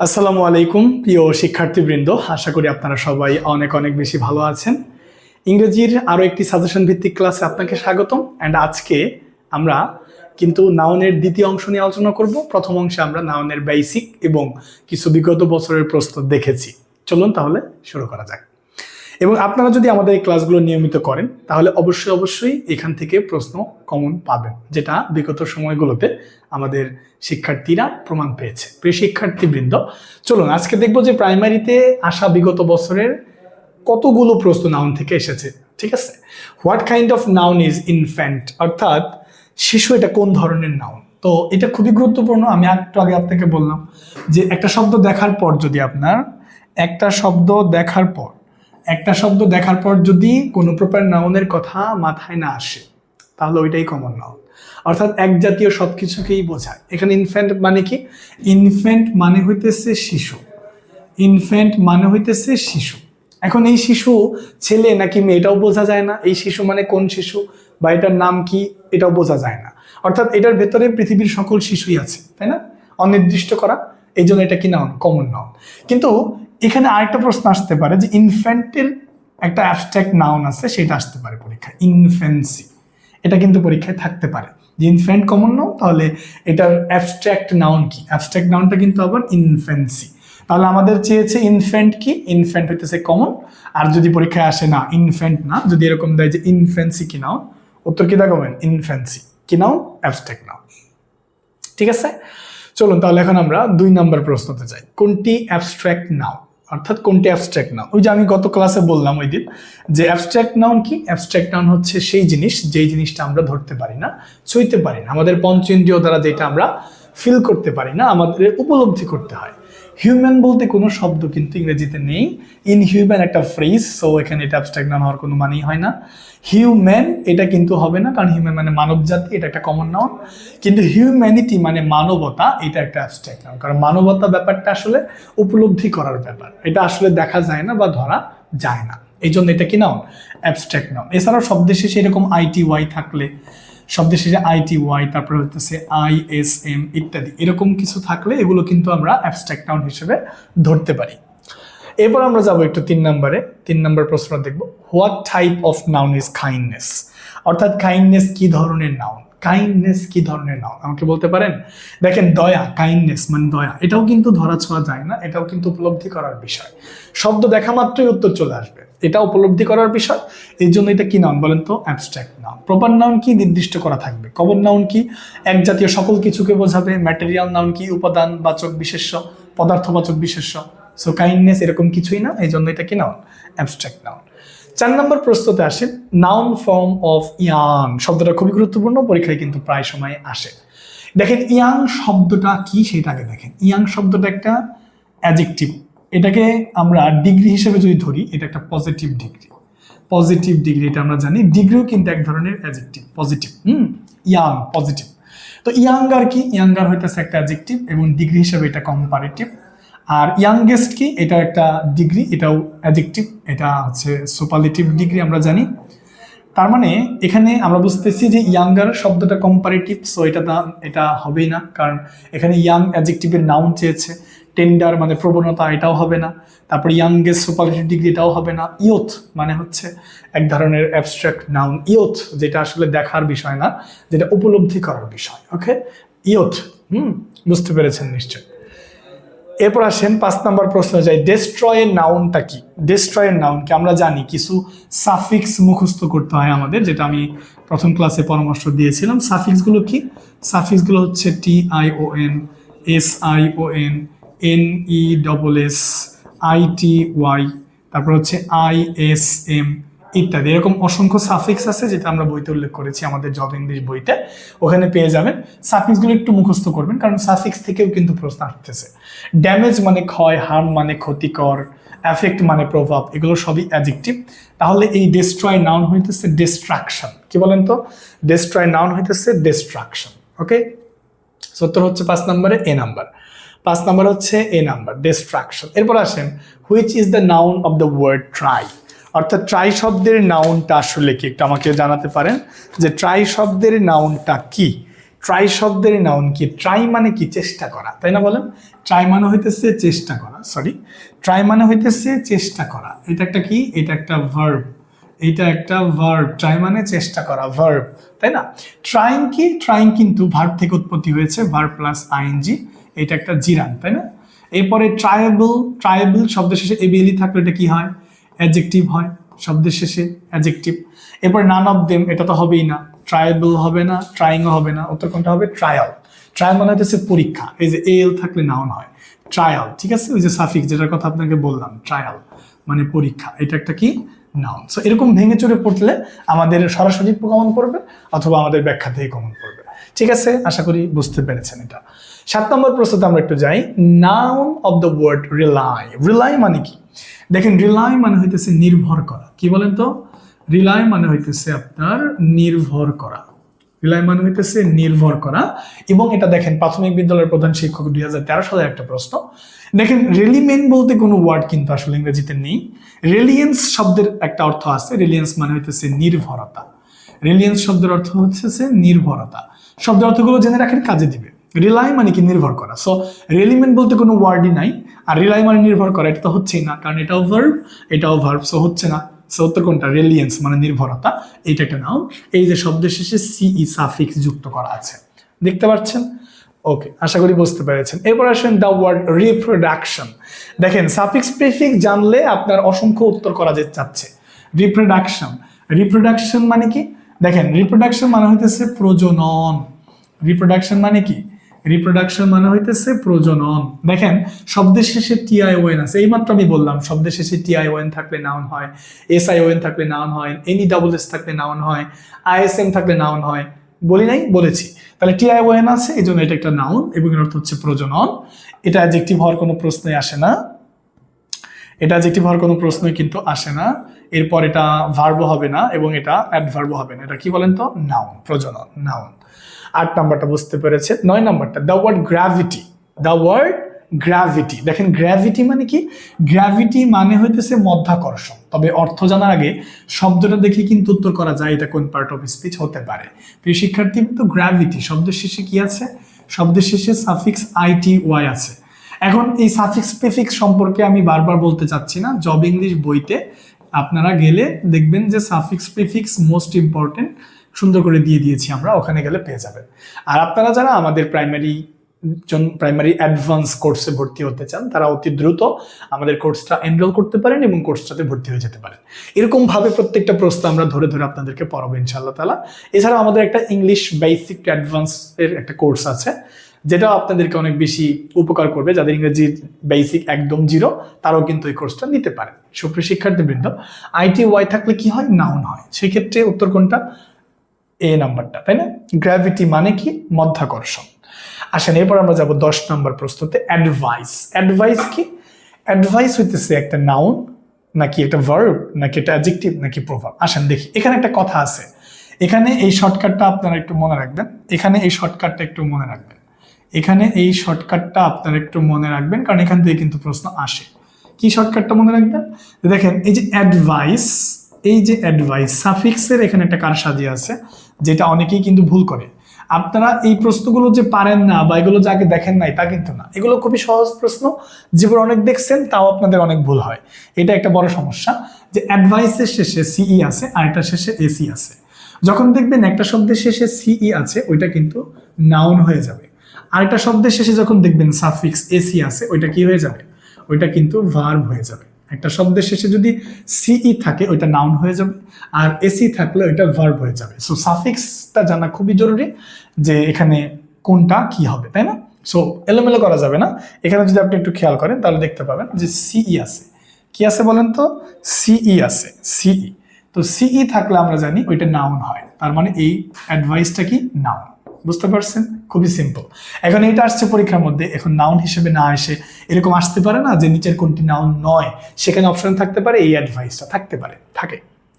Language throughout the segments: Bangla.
আসসালামু আলাইকুম, প্রিয় শিক্ষার্থীবৃন্দ। আশা করি আপনারা সবাই অনেক অনেক বেশি ভালো আছেন। ইংরেজির আরও একটি সাজেশন ভিত্তিক ক্লাসে আপনাকে স্বাগতম। অ্যান্ড আজকে আমরা কিন্তু নাউনের দ্বিতীয় অংশ নিয়ে আলোচনা করব। প্রথম অংশে আমরা নাউনের বেসিক এবং কিছু বিগত বছরের প্রস্তুত দেখেছি। চলুন তাহলে শুরু করা যাক। এবং আপনারা যদি আমাদের এই ক্লাসগুলো নিয়মিত করেন, তাহলে অবশ্যই অবশ্যই এখান থেকে প্রশ্ন কমন পাবেন, যেটা বিগত সময়গুলোতে আমাদের শিক্ষার্থীরা প্রমাণ পেয়েছে। প্রিয় শিক্ষার্থীবৃন্দ, চলুন আজকে দেখব যে প্রাইমারিতে আসা বিগত বছরের কতগুলো প্রশ্ন নাউন থেকে এসেছে, ঠিক আছে? What kind of noun is infant অর্থাৎ শিশু এটা কোন ধরনের নাউন তো এটা খুবই গুরুত্বপূর্ণ, আমি একটু আগে আপনাকে বললাম যে একটা শব্দ দেখার পর যদি আপনার একটা শব্দ দেখার পর একটা শব্দ দেখার পর যদি কোনো প্রকার নাউনের কথা মাথায় না আসে, তাহলে ওইটাই কমন নাউন অর্থাৎ এক জাতীয় সব কিছুকেই বোঝায়। এখানে ইনফ্যান্ট মানে কি? ইনফ্যান্ট মানে হইতেছে শিশু। ইনফ্যান্ট মানে হইতেছে শিশু। এখন এই শিশু ছেলে নাকি মেয়ে, এটাও বোঝা যায় না। এই শিশু মানে কোন শিশু বা এটার নাম কি, এটাও বোঝা যায় না। অর্থাৎ এটার ভেতরে পৃথিবীর সকল শিশুই আছে, তাই না? অনির্দিষ্ট করা, এই জন্য এটা কি নাউন কমন নাউন কিন্তু এখানে আরেকটা প্রশ্ন আসতে পারে যে ইনফ্যান্টের একটা অ্যাবস্ট্রাক্ট নাউন আছে, সেটা আসতে পারে পরীক্ষায়। ইনফ্যান্সি এটা কিন্তু পরীক্ষায় থাকতে পারে। যে ইনফ্যান্ট কমন নাও তাহলে এটার অ্যাবস্ট্রাক্ট নাউন কি? অ্যাবস্ট্রাক্ট নাউনটা কিন্তু আবার ইনফ্যান্সি তাহলে আমাদের চেয়েছে ইনফ্যান্ট কি? ইনফ্যান্ট হইতেছে কমন আর যদি পরীক্ষায় আসে না ইনফ্যান্ট না, যদি এরকম দেয় যে ইনফ্যান্সি কি নাউন উত্তর কি দেখাবেন? ইনফ্যান্সি কি নাউন অ্যাবস্ট্রাক্ট নাউন ঠিক আছে? চলুন তাহলে এখন আমরা দুই নম্বর প্রশ্নতে যাই। কোনটি অ্যাবস্ট্র্যাক্ট নাও অর্থাৎ কোনটি অ্যাবস্ট্র্যাক্ট নাও ওই যে আমি গত ক্লাসে বললাম ওই দিন যে অ্যাবস্ট্র্যাক্ট নাউন কি? অ্যাবস্ট্র্যাক্ট নাউন হচ্ছে সেই জিনিস, যেই জিনিসটা আমরা ধরতে পারি না ছুঁইতে পারি না। আমাদের পঞ্চ ইন্দ্রিয় দ্বারা যেটা আমরা ফিল করতে পারি না, আমাদের উপলব্ধি করতে হয়। হিউম্যান বলতে কোনো শব্দ কিন্তু ইংরেজিতে নেই। ইন হিউম্যান একটা ফ্রেজ সো এখানে এটা অ্যাবস্ট্রাক্ট নাউন হওয়ার কোনো মানেই হয় না। হিউম্যান এটা কিন্তু হবে না, কারণ হিউম্যান মানে মানব জাতি, এটা একটা কমন নাউন কিন্তু হিউম্যানিটি মানে মানবতা, এটা একটা অ্যাবস্ট্রাক্ট নাউন কারণ মানবতা ব্যাপারটা আসলে উপলব্ধি করার ব্যাপার। এটা আসলে দেখা যায় না বা ধরা যায় না। এই জন্য এটা কি নাউন অ্যাবস্ট্রাক্ট নাউন এছাড়াও শব্দের শেষে এরকম আইটি ওয়াই থাকলে শব্দের শেষে আইটি ওয়াই তারপরে হচ্ছে আই এস এম ইত্যাদি। এরকম কিছু থাকলে এগুলো কিন্তু আমরা অ্যাবস্ট্রাক্ট নাউন হিসেবে ধরতে পারি। এরপর আমরা যাব একটু তিন নম্বরে। তিন নম্বর প্রশ্ন দেখব। What type of noun is kindness অর্থাৎ কাইন্ডনেস কি ধরনের নাউন কাইন্ডনেস কি ধরনের নাউন আমাকে বলতে পারেন? দেখেন, দয়া কাইন্ডনেস মানে দয়া। এটাও কিন্তু ধরা ছোঁয়া যায় না, এটাও কিন্তু উপলব্ধি করার বিষয়। শব্দ দেখা মাত্রই উত্তর চলে আসবে। এটা উপলব্ধি করার বিষয়। এই জন্য এটা কি নাউন বলেন তো? অ্যাবস্ট্রাক্ট নাউন প্রপার নাউন কি নির্দিষ্ট করা থাকবে? কমন নাউন কি? এক জাতীয় সকল কিছুকে বোঝাবে। ম্যাটেরিয়াল নাউন কি? উপাদান, বাচক, বিশেষ্য, পদার্থবাচক, বিশেষ্য। সো কাইন্ডনেস এরকম কিছুই না, এই জন্য এটা কি নাউন অ্যাবস্ট্রাক্ট নাউন চার নম্বর প্রশ্নতে আসেন নাউন ফর্ম অফ ইয়াং শব্দটা খুবই গুরুত্বপূর্ণ, পরীক্ষায় কিন্তু প্রায় সময় আসে। দেখেন ইয়াং শব্দটা কি সেটাকে দেখেন। ইয়াং শব্দটা একটা অ্যাজেক্টিভ এটাকে আমরা ডিগ্রি হিসেবে যদি ধরি, এটা একটা পজিটিভ ডিগ্রি পজিটিভ ডিগ্রি এটা আমরা জানি ডিগ্রিও কিন্তু এক ধরনের অ্যাজেক্টিভ পজিটিভ হুম? ইয়াং পজিটিভ তো ইয়াঙ্গার কি? ইয়াঙ্গার হইতেছে একটা অ্যাজেক্টিভ এবং ডিগ্রি হিসেবে এটা কম্পারেটিভ আর ইয়াংগেস্ট কি? এটা একটা ডিগ্রি এটাও অ্যাজেক্টিভ এটা হচ্ছে সুপারলেটিভ ডিগ্রি আমরা জানি। তার মানে এখানে আমরা বুঝতেছি যে ইয়াঙ্গার শব্দটা কম্পারেটিভ সো এটা এটা হবেই না, কারণ এখানে ইয়াং অ্যাজেক্টিভের নাউন চেয়েছে। টেন্ডার মানে প্রবণতা এটাও হবে না। তারপর ইয়াংগেস্ট সুপারলেটিভ ডিগ্রি এটাও হবে না। ইয়থ মানে হচ্ছে এক ধরনের অ্যাবস্ট্রাক্ট নাউন ইয়থ যেটা আসলে দেখার বিষয় না, যেটা উপলব্ধি করার বিষয় ওকে ইয়থ হুম? বুঝতে পেরেছেন নিশ্চয়। এরপর আসেন পাঁচ নাম্বার প্রশ্ন যাই ডেস্ট্রয়ের নাউনটা কি? ডেস্ট্রয়ের নাউনকে আমরা জানি, কিছু সাফিক্স মুখস্থ করতে হয় আমাদের, যেটা আমি প্রথম ক্লাসে পরামর্শ দিয়েছিলাম। সাফিক্সগুলো কি? সাফিক্সগুলো হচ্ছে T I O N S I O N N E double S I T Y তারপর হচ্ছে আই এস এম ইত্যাদি। এরকম অসংখ্য সাফিক্স আছে যেটা আমরা বইতে উল্লেখ করেছি আমাদের জব ইংলিশ বইতে। ওখানে পেয়ে যাবেন। সাফিক্সগুলো একটু মুখস্থ করবেন, কারণ সাফিক্স থেকেও কিন্তু প্রশ্ন আসতেছে। ড্যামেজ মানে ক্ষয় হার্ম মানে ক্ষতিকর অ্যাফেক্ট মানে প্রভাব, এগুলো সবই অ্যাজেক্টিভ তাহলে এই ডেস্ট্রয় নাউন হইতেছে ডিস্ট্রাকশন কি বলেন তো? ডেস্ট্রয় নাউন হইতেছে ডিস্ট্রাকশন ওকে সত্তর হচ্ছে পাঁচ নম্বরে এ নাম্বার পাঁচ নাম্বার হচ্ছে এ নাম্বার ডিস্ট্রাকশন এরপর আসেন which is the noun of the word try অর্থাৎ ট্রাই শব্দের নাউনটা আসলে কি? একটু আমাকে জানাতে পারেন যে ট্রাই শব্দের নাউনটা কি? ট্রাই শব্দের নাউন কি? ট্রাই মানে কি? চেষ্টা করা, তাই না বলেন? ট্রাই মানে হইতেছে চেষ্টা করা সরি ট্রাই মানে হইতেছে চেষ্টা করা। এটা একটা কি? এটা একটা ভার্ব এটা একটা ভার্ব ট্রাই মানে চেষ্টা করা ভার্ব তাই না? ট্রাইং কি? ট্রাইং কিন্তু ভার্ব থেকে উৎপত্তি হয়েছে ভার্ব প্লাস আইএনজি এটা একটা জিরান, তাই না? এরপরে ট্রায়াবল ট্রায়াবল শব্দের শেষে এবিএলি থাকলে এটা কি হয়? অ্যাডজেক্টিভ হয় শব্দের শেষে, অ্যাডজেক্টিভ। এরপর নান অফ দেম এটা তো হবেই না। ট্রায়াবল হবে না ট্রাইংও হবে না। উত্তর কোনটা হবে? ট্রায়াল ট্রায়াল মানে হচ্ছে পরীক্ষা। এই যে এল থাকলে নাউন হয়। ট্রায়াল ঠিক আছে? ওই যে সাফিক যেটার কথা আপনাকে বললাম ট্রায়াল মানে পরীক্ষা। এটা একটা কি? নাউন সো এরকম ভেঙে চড়ে পড়লে আমাদের সরাসরি কমন পড়বে অথবা আমাদের ব্যাখ্যা থেকে কমন পড়বে ঠিক আছে? আশা করি বুঝতে পেরেছেন এটা। সাত নম্বর প্রশ্নতে আমরা একটু যাই। Noun of the word rely rely মানে কি? দেখেন রিলাই মানে হইতেছে নির্ভর করা। কি বলেন তো? রিলাই মানে হইতেছে আপনার নির্ভর করা। রিলাই মানে হইতেছে নির্ভর করা। এবং এটা দেখেন, প্রাথমিক বিদ্যালয়ের প্রধান শিক্ষক দুই হাজার তেরো সালের একটা প্রশ্ন। দেখেন রেলিমেন বলতে কোনো ওয়ার্ড কিন্তু আসলে ইংরেজিতে নেই। রেলিয়েন্স শব্দের একটা অর্থ আছে। রেলিয়েন্স মানে হইতেছে নির্ভরতা। রিলিয়েন্স শব্দের অর্থ হচ্ছে নির্ভরতা। শব্দের অর্থগুলো জেনে রাখেন, কাজে দিবে। রিলাই মানে কি নির্ভর করা। সো রেলিমেন্ট বলতে কোনো ওয়ার্ডই নাই। আর রিলাই মানে নির্ভর করা, এটা তো হচ্ছেই না। কারণ এটাও ভার্ব এটাও ভার্ব সো হচ্ছে না। সো উত্তর কোনটা? রেলিয়েন্স মানে নির্ভরতা। এইটা একটা নাও এই যে শব্দের শেষে সিই সাফিক্স যুক্ত করা আছে। দেখতে পাচ্ছেন? ওকে আশা করি বুঝতে পেরেছেন। এরপর আসেন দ্য ওয়ার্ড রিপ্রোডাকশন দেখেন সাফিক্স প্রিফিক্স জানলে আপনার অসংখ্য উত্তর করা যেতে চাচ্ছে রিপ্রোডাকশন রিপ্রোডাকশন মানে কি? দেখেন রিপ্রোডাকশন মানে হইতেছে প্রজনন। রিপ্রোডাকশন মানে কি? রিপ্রোডাকশন মানে হইতেছে প্রজনন। দেখেন শব্দের শেষে টিআই ওয়েন আছে। এইমাত্র আমি বললাম শব্দের শেষে টিআই ওয়েন থাকলে নাউন হয় এস আই ওয়েন থাকলে নাউন হয় এনি ডাবল এস থাকলে নাউন হয় আইএসএম থাকলে নাউন হয়। বলি নাই? বলেছি। তাহলে টিআই ওয়েন আছে এই জন্য এটা একটা নাউন এবং এর অর্থ হচ্ছে প্রজনন। এটা অ্যাডজেক্টিভ হওয়ার কোনো প্রশ্নই আসে না। এটা অ্যাডজেক্টিভ হওয়ার কোনো প্রশ্নই কিন্তু আসে না। এরপর এটা ভার্বও হবে না এবং এটা অ্যাডভার্বও হবে না। এটা কি বলেন তো? নাউন প্রজনন নাউন আট নাম্বারটা বুঝতে পেরেছে নয় নাম্বারটা the word gravity the word gravity দেখেন গ্র্যাভিটি মানে কি? গ্র্যাভিটি মানে হইতেছে মধ্যাকর্ষণ। তবে অর্থ জানার আগে শব্দটা দেখে কিন্তু উত্তর করা যায়, এটা কোন পার্ট অফ স্পিচ হতে পারে। প্রিয় শিক্ষার্থী তো গ্র্যাভিটি শব্দের শেষে কি আছে? শব্দের শেষে সাফিক্স আইটি ওয়াই আছে। এখন এই সাফিক্স প্রিফিক্স সম্পর্কে আমি বারবার বলতে চাচ্ছি না। জব ইংলিশ বইতে আপনারা গেলে দেখবেন যে সাফিক্স প্রিফিক্স মোস্ট ইম্পর্টেন্ট সুন্দর করে দিয়ে দিয়েছি আমরা, ওখানে গেলে পেয়ে যাবেন। আর আপনারা যারা আমাদের প্রাইমারি প্রাইমারি অ্যাডভান্স কোর্সে ভর্তি হতে চান, তারা অতি দ্রুত আমাদের কোর্সটা এনরোল করতে পারেন এবং কোর্সটাতে ভর্তি হয়ে যেতে পারেন। এরকমভাবে প্রত্যেকটা প্রশ্ন আমরা ধরে ধরে আপনাদেরকে পড়াবো ইনশাআল্লাহ তালা এছাড়াও আমাদের একটা ইংলিশ বেসিক অ্যাডভান্সের একটা কোর্স আছে। যেটা আপনাদেরকে অনেক বেশি উপকার করবে যাদের ইংরেজি বেসিক একদম জিরো তারাও কিন্তু এই কোর্সটা নিতে পারে। সুপ্রিয় শিক্ষার্থীবৃন্দ আইটি ওয়াই থাকলে কি হয়? নাউন হয়। সেক্ষেত্রে উত্তর কোনটা? এ নাম্বারটা তাই না? গ্র্যাভিটি মানে কি? মধ্যাকর্ষণ। আসেন, এরপর আমরা যাব দশ নম্বর প্রশ্নতে অ্যাডভাইস অ্যাডভাইস কি? অ্যাডভাইস হইতেছে একটা নাউন নাকি একটা ভার্ব নাকি একটা অ্যাডজেক্টিভ নাকি প্রভাব আসেন, দেখি। এখানে একটা কথা আছে। এখানে এই শর্টকাটটা আপনারা একটু মনে রাখবেন। এখানে এই শর্টকাটটা একটু মনে রাখবেন। এখানে এই শর্টকাটটা আপনারা একটু মনে রাখবেন, কারণ এখান থেকে কিন্তু প্রশ্ন আসে। কি শর্টকাটটা মনে রাখবেন? দেখেন, এই যে অ্যাডভাইস এই যে অ্যাডভাইস সাফিক্সের এখানে একটা কারসাজি আছে, যেটা অনেকেই কিন্তু ভুল করে। আপনারা এই প্রশ্নগুলো যে পারেন না বা এগুলো যে আগে দেখেন নাই, তা কিন্তু না। এগুলো খুবই সহজ প্রশ্ন যেগুলো অনেক দেখছেন, তাও আপনাদের অনেক ভুল হয়। এটা একটা বড় সমস্যা, যে অ্যাডভাইসের শেষে সিই আছে, আর একটা শেষে এসি আছে। যখন দেখবেন একটা শব্দের শেষে সিই আছে, ওইটা কিন্তু নাউন হয়ে যাবে। আরেকটা শব্দের শেষে যখন দেখবেন সাফিক্স এসি আছে, ওইটা কি হয়ে যাবে? ওইটা কিন্তু ভার্ব হয়ে যাবে। একটা শব্দের শেষে যদি সিই থাকে, ওইটা নাউন হয়ে যাবে। আর এসি থাকলে ওইটা ভার্ব হয়ে যাবে। সো সাফিক্সটা জানা খুবই জরুরি যে এখানে কোনটা কি হবে, তাই না? সো এলোমেলো করা যাবে না। এখানে যদি আপনি একটু খেয়াল করেন, তাহলে দেখতে পাবেন যে সিই আছে। কি আছে বলেন তো? সিই আছে সিই তো সিই থাকলে আমরা জানি ওইটা নাউন হয়। তার মানে এই অ্যাডভাইসটা কি? নাউন বুঝতে পারছেন? খুবই সিম্পল এখন এটা আসছে পরীক্ষার মধ্যে। এখন নাউন হিসেবে না এসে এরকম আসতে পারে না যে নিচের কোনটি নাউন নয়, সেখানে অপশন থাকতে পারে, এই অ্যাডভাইসটা থাকতে পারে। থাকে?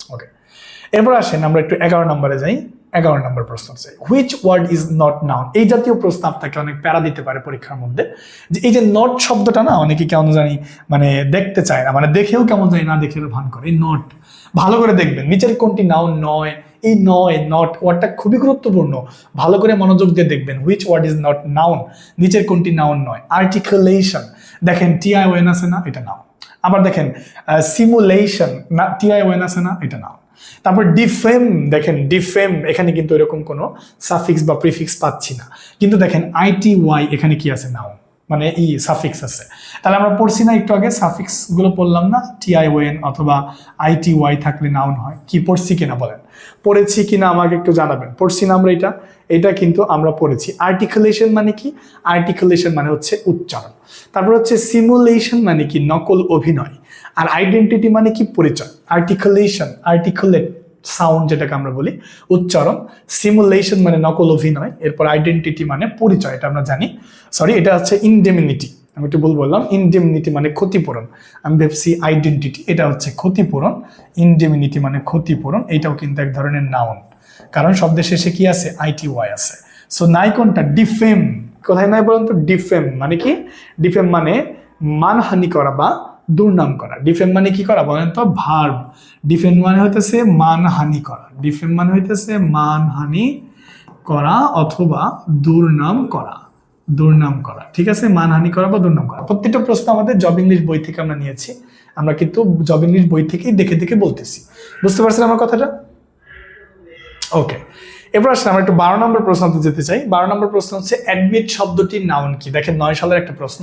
ওকে এরপর আসেন, আমরা একটু এগারো নম্বরে যাই, এগারো নম্বর প্রশ্ন চাই which word is not noun এই জাতীয় প্রশ্ন আপনাকে অনেক প্যারা দিতে পারে পরীক্ষার মধ্যে। যে এই যে নট শব্দটা না, অনেকে কেমন জানি মানে দেখতে চায় না মানে দেখেও কেমন জানি না দেখে ভান করে। এই নট ভালো করে দেখবেন। নিচের কোনটি নাউন নয়, এই নয় নট ওয়ার্ডটা খুবই গুরুত্বপূর্ণ। ভালো করে মনোযোগ দিয়ে দেখবেন which word is not noun নিচের কোনটি নাউন নয়? আর্টিকুলেশন দেখেন টিআই ওয়েন আছে না, এটা নাউন আবার দেখেন সিমুলেশন না টিআই ওয়েন আছে না, এটা নাউন তারপর ডিফেম দেখেন ডিফেম এখানে কিন্তু এরকম কোনো সাফিক্স বা প্রিফিক্স পাচ্ছি না। কিন্তু দেখেন আইটি ওয়াই এখানে কি আছে নাও মানে ই সাফিক্স আছে। তাহলে আমরা পড়ছি না একটু আগে সাফিক্সগুলো পড়লাম না? টিআই ওয়েন অথবা আইটি ওয়াই থাকলে নাউন হয়। কি পড়ছি কিনা বলেন? পড়েছি কিনা আমাকে একটু জানাবেন। পড়ছি না আমরা এটা। এটা কিন্তু আমরা পড়েছি। আর্টিকুলেশন মানে কি? আর্টিকুলেশন মানে হচ্ছে উচ্চারণ। তারপর হচ্ছে সিমুলেশন মানে কি? নকল অভিনয়। আর আইডেন্টিটি মানে কি? পরিচয়। আর্টিকুলেশন আর্টিকুলেট সাউন্ড যেটাকে আমরা বলি, উচ্চারণ। সিমুলেশন মানে নকল অভিনয়, এরপর আইডেন্টিটি মানে পরিচয়, এটা আমরা জানি। সরি এটা হচ্ছে ইনডেমিনিটি আমি একটু ভুল বললাম। ইনডেমিনিটি মানে ক্ষতিপূরণ। আমি ভাবছি আইডেন্টিটি এটা হচ্ছে ক্ষতিপূরণ। ইনডেমিনিটি মানে ক্ষতিপূরণ, এটাও কিন্তু এক ধরনের নাউন কারণ শব্দের শেষে কি আছে? আইটি ওয়াই আছে। সো নাই কোনটা ডিফেম কোথায় নাই বলুন তো? ডিফেম মানে কি? ডিফেম মানে মানহানি করা বা দুর্নাম করা। ডিফেম মানে কি করা বলেন তো? ভার্ব ডিফেম মানে হইতেছে মানহানি করা। ডিফেম মানে হইতেছে মানহানি করা অথবা দুর্নাম করা। দুর্নাম করা। ঠিক আছে? মানহানি করা বা দুর্নাম করা। প্রত্যেকটা প্রশ্ন আমাদের জব ইংলিশ বই থেকে আমরা নিয়েছি। আমরা কিন্তু জব ইংলিশ বই থেকেই দেখে দেখে বলতেছি। বুঝতে পারছেন আমার কথাটা? ওকে এবার আসলে আমরা একটু বারো নম্বর প্রশ্নতে যেতে চাই। বারো নম্বর প্রশ্ন হচ্ছে অ্যাডমিট শব্দটির নাউন কি? দেখেন, নয় সালের একটা প্রশ্ন।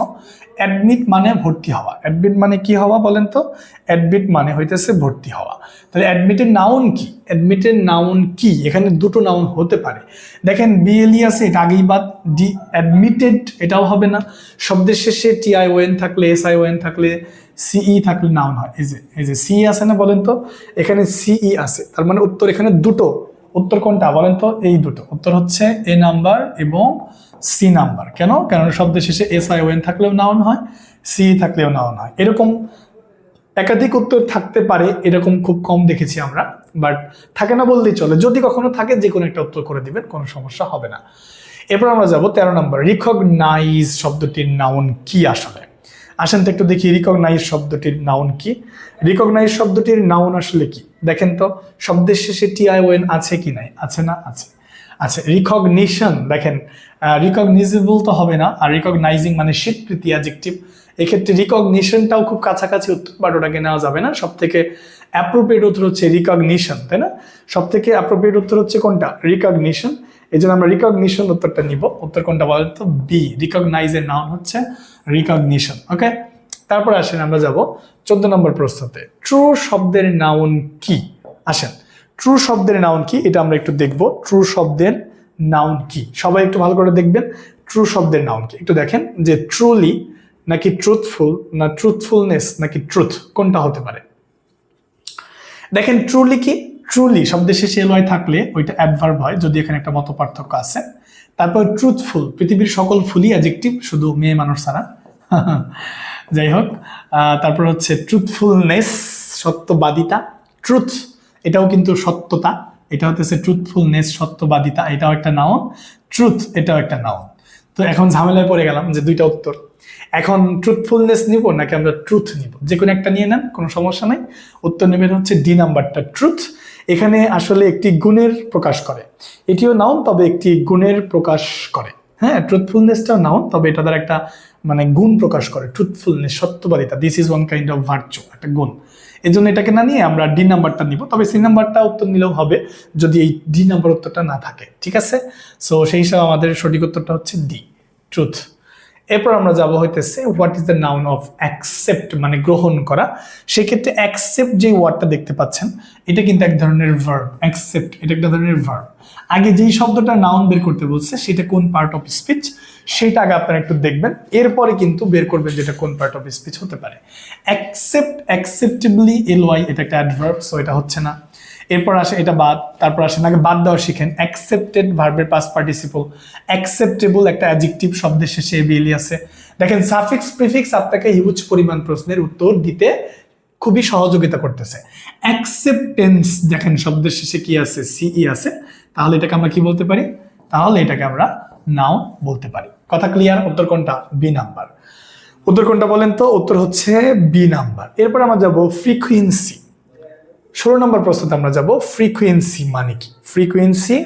অ্যাডমিট মানে ভর্তি হওয়া। অ্যাডমিট মানে কি হওয়া বলেন তো? অ্যাডমিট মানে হইতেছে ভর্তি হওয়া। তাহলে অ্যাডমিটের নাউন কি? অ্যাডমিটের নাউন কি? এখানে দুটো নাউন হতে পারে। দেখেন বিএলই আছে, এটা আগেই বাদ। ডি অ্যাডমিটেড এটাও হবে না। শব্দের শেষে টিআই ওয়েন থাকলে এস আই ওয়েন থাকলে সিই থাকলে নাউন হয়। এই যে এই যে সিই আছে না বলেন তো? এখানে সিই আছে। তার মানে উত্তর এখানে দুটো উত্তর কোনটা? বলেন তো এই দুটো। উত্তর হচ্ছে এ নাম্বার এবং সি নাম্বার। কেন? কারণ শব্দের শেষে এস আই ওয়েন থাকলেও নাউন হয় সি থাকলেও নাউন হয়। এরকম একাধিক উত্তর থাকতে পারে, এরকম খুব কম দেখেছি আমরা বাট থাকে না বললেই চলে। যদি কখনো থাকে, যে কোনো একটা উত্তর করে দিবেন, কোনো সমস্যা হবে না। এরপর আমরা যাব তেরো নম্বর রিকগনাইজ শব্দটির নাউন কি আসলে? আসেন তো একটু দেখি রিকগনাইজ শব্দটির নাউন কি? রিকগনাইজ শব্দটির নাউন আসলে কি? দেখেন তো, শব্দের শেষে টিআই ওয়েন আছে কি নাই? আছে না? আছে। আচ্ছা রিকগনিশন দেখেন রিকগনিজেবল তো হবে না, আর রিকগনাইজিং মানে স্বীকৃতি অ্যাজেক্টিভ এক্ষেত্রে রিকগনিশনটাও খুব কাছাকাছি উত্তর বাট ওটাকে নেওয়া যাবে না। সব থেকে অ্যাপ্রোপ্রিয়েট উত্তর হচ্ছে রিকগনিশন তাই না? সব থেকে অ্যাপ্রোপ্রিয়েট উত্তর হচ্ছে কোনটা? রিকগনিশন এই জন্য আমরা রিকগনিশন উত্তরটা নিব। উত্তর কোনটা বলেন তো? বি রিকগনাইজের নাউন হচ্ছে রিকগনিশন ওকে তারপর আসেন আমরা যাব চোদ্দ নম্বর প্রশ্নতে। ট্রু শব্দের নাউন কি? আসেন। ট্রু শব্দের নাউন কি? এটা আমরা একটু দেখব। ট্রু শব্দের নাউন কি? সবাই একটু ভালো করে দেখবেন। ট্রু শব্দের নাউন কি? একটু দেখেন যে ট্রুলি নাকি ট্রুথফুল না ট্রুথফুলনেস নাকি ট্রুথ কোনটা হতে পারে? দেখেন ট্রুলি কি? ট্রুলি শব্দের শেষে এলওয়াই থাকলে ওইটা অ্যাডভার্ব হয়, যদি এখানে একটা মত পার্থক্য আছে। তারপর ট্রুথফুল পৃথিবীর সকল ফুলই অ্যাজেক্টিভ শুধু মেয়ে মানুষ ছাড়া। যাই হোক তারপর হচ্ছে ট্রুথফুলনেস সত্যবাদিতা। ট্রুথ এটাও কিন্তু সত্যতা। এটা হচ্ছে ট্রুথফুলনেস সত্যবাদিতা, এটাও একটা নাউন ট্রুথ এটাও একটা নাউন তো এখন ঝামেলায় পড়ে গেলাম যে দুইটা উত্তর। এখন ট্রুথফুলনেস নিব নাকি আমরা ট্রুথ নিব? যে কোনো একটা নিয়ে নেন, কোনো সমস্যা নাই। উত্তর নেবেন হচ্ছে ডি নাম্বারটা ট্রুথ এখানে আসলে একটি গুণের প্রকাশ করে। এটিও নাউন তবে একটি গুণের প্রকাশ করে। হ্যাঁ ট্রুথফুলনেসটাও নাউন তবে এটা দ্বারা একটা মানে গুণ প্রকাশ করে truthfulness সত্যবাদিতা this is one kind of virtue একটা গুণ। এই জন্য এটাকে না নিয়ে আমরা ডি নাম্বারটা নিব, তবে সি নাম্বারটা উত্তর নিলেও হবে যদি এই ডি নাম্বার উত্তরটা না থাকে, ঠিক আছে? সো সেই হিসাবে আমাদের সঠিক উত্তরটা হচ্ছে ডি ট্রুথ এরপর আমরা যাব হইতেছে what is the noun of accept মানে গ্রহণ করা। সেক্ষেত্রে অ্যাকসেপ্ট যে ওয়ার্ডটা দেখতে পাচ্ছেন, এটা কিন্তু এক ধরনের ভার্ব অ্যাকসেপ্ট এটা একটা ধরনের ভার্ব আগে যেই শব্দটা নাউন বের করতে বলছে, সেটা কোন পার্ট অফ স্পিচ সেটা আগে আপনারা একটু দেখবেন। এরপরে কিন্তু বের করবেন যেটা কোন পার্ট অফ স্পিচ হতে পারে। অ্যাকসেপ্ট অ্যাকসেপ্টেবলি এল ওয়াই এটা একটা অ্যাডভার্ব সো এটা হচ্ছে না। এরপর আসে, এটা বাদ, তারপর আসেন আগে বাদ দেওয়া শিখেন অ্যাকসেপ্টেড ভার্বের পাস পার্টিসিপল অ্যাকসেপ্টেবল একটা অ্যাডজেক্টিভ শব্দের শেষে এবিএলি আছে। দেখেন সাফিক্স প্রিফিক্স আপনাকে হিউজ পরিমাণ প্রশ্নের উত্তর দিতে খুবই সহযোগিতা করতেছে। অ্যাকসেপ্টেন্স দেখেন, শব্দের শেষে কি আছে? সিই আছে। তাহলে এটাকে আমরা কি বলতে পারি? তাহলে এটাকে আমরা নাও বলতে পারি। কথা ক্লিয়ার উত্তর কোনটা? বি নাম্বার উত্তর কোনটা বলেন তো? উত্তর হচ্ছে বি নাম্বার এরপর আমরা যাব ফ্রিকুয়েন্সি ষোলো নম্বর প্রশ্নতে আমরা যাব ফ্রিকুয়েন্সি মানে কি? ফ্রিকুয়েন্সি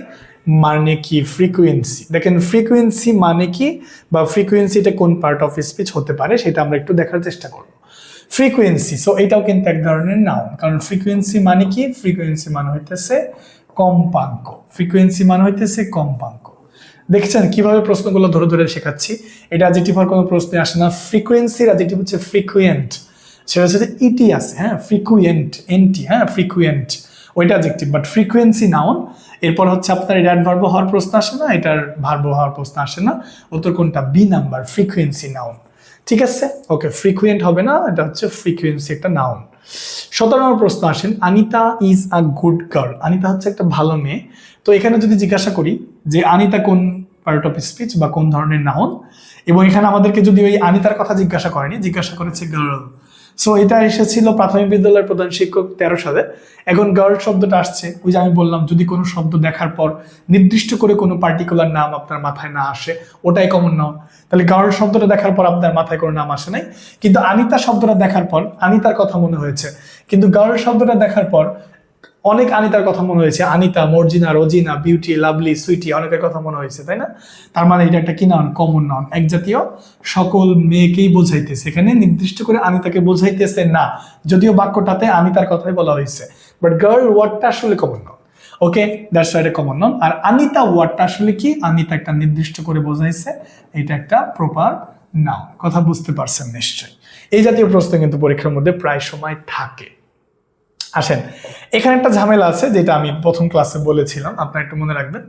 মানে কি? ফ্রিকুয়েন্সি দেখেন ফ্রিকুয়েন্সি মানে কি বা ফ্রিকুয়েন্সিটা কোন পার্ট অফ স্পিচ হতে পারে সেটা আমরা একটু দেখার চেষ্টা করব। ফ্রিকুয়েন্সি সো এটাও কিন্তু এক ধরনের নাউন কারণ ফ্রিকুয়েন্সি মানে কি? ফ্রিকুয়েন্সি মানে হইতেছে কম্পাঙ্ক। ফ্রিকুয়েন্সি মানে হইতেছে কম্পাঙ্ক। দেখছেন কীভাবে প্রশ্নগুলো ধরে ধরে শেখাচ্ছি? এটা হওয়ার কোনো প্রশ্নে আসে না। ফ্রিকুয়েন্সির অ্যাজেক্টিভ হচ্ছে ফ্রিকুয়েন্ট সেটা হচ্ছে ইটি আছে হ্যাঁ? ফ্রিকুয়েন্ট এনটি হ্যাঁ? ফ্রিকুয়েন্ট ওইটা অ্যাজেক্টিভ বাট ফ্রিকুয়েন্সি নাউন এরপর হচ্ছে আপনার এটা অ্যাডভার্ব হওয়ার প্রশ্ন আসে না, এটার ভার্ব হওয়ার প্রশ্ন আসে না, উত্তর কোনটা? বি নাম্বার ফ্রিকুয়েন্সি নাউন ঠিক আছে? ওকে ফ্রিকুয়েন্ট হবে না, এটা হচ্ছে ফ্রিকুয়েন্সি একটা নাউন সতেরো নম্বর প্রশ্ন আসেন Anita is a good girl Anita হচ্ছে একটা ভালো মেয়ে, তো এখানে যদি জিজ্ঞাসা করি যে আনিতা কোন পার্ট অফ স্পিচ বা কোন ধরনের নাউন এবং এখানে আমাদেরকে যদি ওই আনিতার কথা জিজ্ঞাসা করেনি, জিজ্ঞাসা করেছে গার্ল সো এটা এসেছিল প্রাথমিক বিদ্যালয়ের প্রধান শিক্ষক তেরো সালে। এখন গার্ল শব্দটা আসছে, ওই যে আমি বললাম, যদি কোনো শব্দ দেখার পর নির্দিষ্ট করে কোনো পার্টিকুলার নাম আপনার মাথায় না আসে, ওটাই কমন নাম তাহলে গার্ল শব্দটা দেখার পর আপনার মাথায় কোনো নাম আসে নাই। কিন্তু আনিতা শব্দটা দেখার পর, আনিতার কথা মনে হয়েছে। কিন্তু গার্ল শব্দটা দেখার পর অনেক আনিতার কথা মনে হয়েছে। Anita, Marjina, Rozina, Beauty, Lovely, Sweety অনেকের কথা মনে হয়েছে, তাই না? তার মানে এটা একটা কি নাউন কমন নাউন এক জাতীয় সকল মেয়েকেই বোঝাইতেছে। এখানে নির্দিষ্ট করে আনিতাকে বোঝাইতেছে না। যদিও বাক্যটাতে আনিতার কথাই বলা হয়েছে। বাট গার্ল ওয়ার্ডটা আসলে common noun okay that's why এটা কমন নাউন আর আনিতা ওয়ার্ডটা আসলে কি? আনিতা একটা নির্দিষ্ট করে বোঝাইছে। এটা একটা প্রপার নাউন কথা বুঝতে পারছেন নিশ্চয়ই। এই জাতীয় প্রশ্ন কিন্তু পরীক্ষার মধ্যে প্রায় সময় থাকে। আসেন। এখানে একটা ঝামেলা আছে, যেটা আমি প্রথম ক্লাসে বলেছিলাম, আপনারা একটু মনে রাখবেন,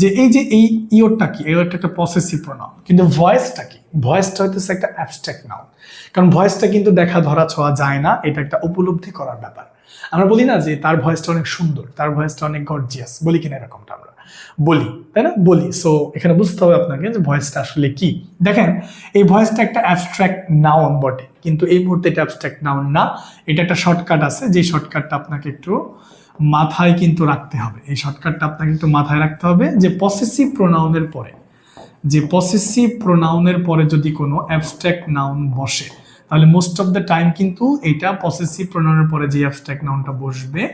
যে এই যে এই ইওরটা কি ইওরটা একটা পসেসিভ প্রোনাউন কিন্তু ভয়েসটা কি? ভয়েসটা হইতেছে একটা অ্যাবস্ট্রাক্ট নাউন কারণ ভয়েসটা কিন্তু দেখা ধরা ছোঁয়া যায় না, এটা একটা উপলব্ধি করার ব্যাপার। আমরা বলি না যে তার ভয়েসটা অনেক সুন্দর, তার ভয়েসটা অনেক গর্জিয়াস বলি কিনা এরকমটা আমরা। বলি, তাই না? বলি। সো এখানে বুঝতে হবে আপনাকে যে ভয়েসটা আসলে কি। দেখেন, এই ভয়েসটা একটা অ্যাবস্ট্রাক্ট নাউন বটে। কিন্তু এই মুহূর্তে এটা অ্যাবস্ট্রাক্ট নাউন না। এটা একটা শর্টকাট আছে। যে শর্টকাটটা আপনাকে একটু মাথায় কিন্তু রাখতে হবে। এই শর্টকাটটা আপনাকে একটু মাথায় রাখতে হবে যে পসেসিভ প্রোনাউনের পরে। যে পসেসিভ প্রোনাউনের পরে যদি কোনো অ্যাবস্ট্রাক্ট নাউন বসে, তাহলে মোস্ট অফ দ্য টাইম কিন্তু এটা পসেসিভ প্রোনাউনের পরে যে অ্যাবস্ট্রাক্ট নাউনটা বসবে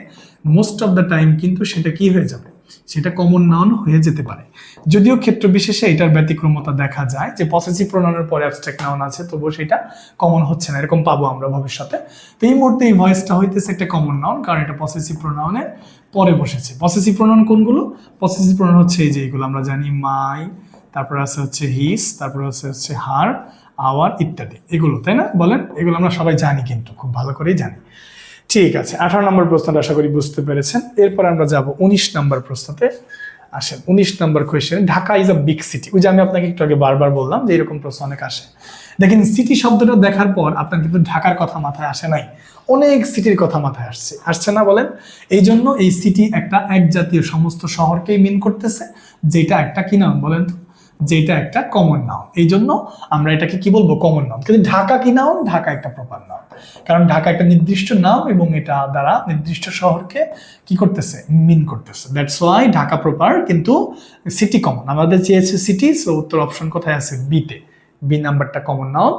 মোস্ট অফ দ্য টাইম কিন্তু সেটা কি হয়ে যাবে? সেটা কমন নাউন হয়ে যেতে পারে। যদিও ক্ষেত্র বিশেষে এটার ব্যতিক্রমতা দেখা যায় যে পসেসিভ প্রোনাউনের পরে অ্যাবস্ট্রাক্ট নাউন আছে, তবুও সেটা কমন হচ্ছে না, এরকম পাবো আমরা ভবিষ্যতে। তো এই মুহূর্তে এই ভয়েসটা হইতেছে একটা কমন নাউন কারণ এটা পসেসিভ প্রোনাউনের পরে বসেছে। পসেসিভ প্রোনাউন কোনগুলো? পসেসিভ প্রোনাউন হচ্ছে এই যে এগুলো, আমরা জানি মাই তারপর আছে হচ্ছে হিস তারপর আছে হচ্ছে হার আওয়ার ইত্যাদি। এগুলো, তাই না? বলেন, এগুলো আমরা সবাই জানি কিন্তু, খুব ভালো করেই জানি। ঠিক আছে, আঠারো নম্বর প্রশ্নটা আশা করি বুঝতে পেরেছেন। এরপর আমরা যাব উনিশ নম্বর প্রশ্নতে। আসেন, উনিশ নম্বর question Dhaka is a big city ওই যে আমি আপনাকে একটু আগে বারবার বললাম যে এরকম প্রশ্ন অনেক আসে। দেখেন সিটি শব্দটা দেখার পর আপনার কিন্তু ঢাকার কথা মাথায় আসে নাই। অনেক সিটির কথা মাথায় আসছে। আসছে না বলেন? এই জন্য এই সিটি একটা এক জাতীয় সমস্ত শহরকেই মিন করতেছে, যেটা একটা কি নাম বলেন তো? যেটা একটা কমন নাউন এই জন্য আমরা এটাকে কি বলব? কমন নাউন কিন্তু ঢাকা কি নাউন ঢাকা একটা প্রপার নাউন কারণ ঢাকা একটা নির্দিষ্ট নাম এবং এটা দ্বারা নির্দিষ্ট শহরকে কি করতেছে? মিন করতেছে। দ্যাটস ওয়াই ঢাকা প্রপার কিন্তু সিটি কমন আমাদের চেয়েছে সিটি সো উত্তর অপশন কোথায় আছে? বিতে বি নাম্বারটা কমন নাউন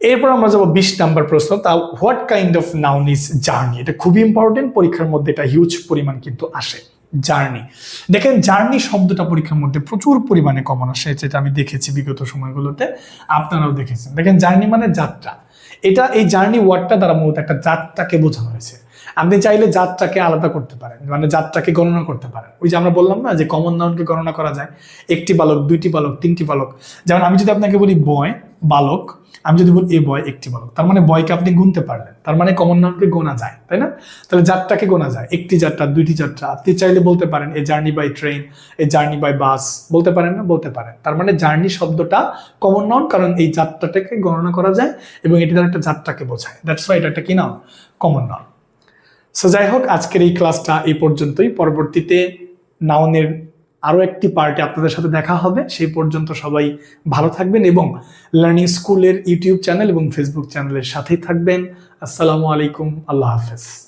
এরপর আমরা যাব বিশ নাম্বার প্রশ্ন। তা what kind of noun is journey এটা খুবই ইম্পর্টেন্ট পরীক্ষার মধ্যে এটা হিউজ পরিমাণ কিন্তু আসে। জার্নি। দেখেন, জার্নি শব্দটা পরীক্ষার মধ্যে প্রচুর পরিমাণে কমন আসে, যেটা আমি দেখেছি বিগত সময়গুলোতে, আপনারাও দেখেছেন। দেখেন, জার্নি মানে যাত্রা। এটা, এই জার্নি ওয়ার্ডটা দ্বারা মূলত একটা যাত্রাকে বোঝানো হয়েছে। আপনি চাইলে যাত্রাকে আলাদা করতে পারেন মানে যাত্রাকে গণনা করতে পারেন। ওই যে আমরা বললাম না যে কমন নাউনকে গণনা করা যায়, একটি বালক, দুইটি বালক, তিনটি বালক। যেমন আমি যদি আপনাকে বলি বয় বালক, আমি যদি বলি এ বয় একটি বালক, তার মানে বয়কে আপনি গুনতে পারলেন, তার মানে কমন নাউনকে গোনা যায়, তাই না? তাহলে যাত্রাকে গোনা যায়, একটি যাত্রা দুইটি যাত্রা আপনি চাইলে বলতে পারেন a journey by train a journey by bus বলতে পারেন না, বলতে পারেন। তার মানে জার্নি শব্দটা কমন নাউন কারণ এই যাত্রাটাকে গণনা করা যায় এবং এটি দ্বারা একটা যাত্রাকে বোঝায়। দ্যাটস ওয়াই এটা একটা কি নাম কমন নাউন সো যাই হোক, আজকের এই ক্লাসটা এই পর্যন্তই। পরবর্তীতে নাউনের আরও একটি পার্টি আপনাদের সাথে দেখা হবে। সেই পর্যন্ত সবাই ভালো থাকবেন এবং লার্নিং স্কুলের ইউটিউব চ্যানেল এবং ফেসবুক চ্যানেলের সাথেই থাকবেন। আসসালামু আলাইকুম, আল্লাহ হাফেজ।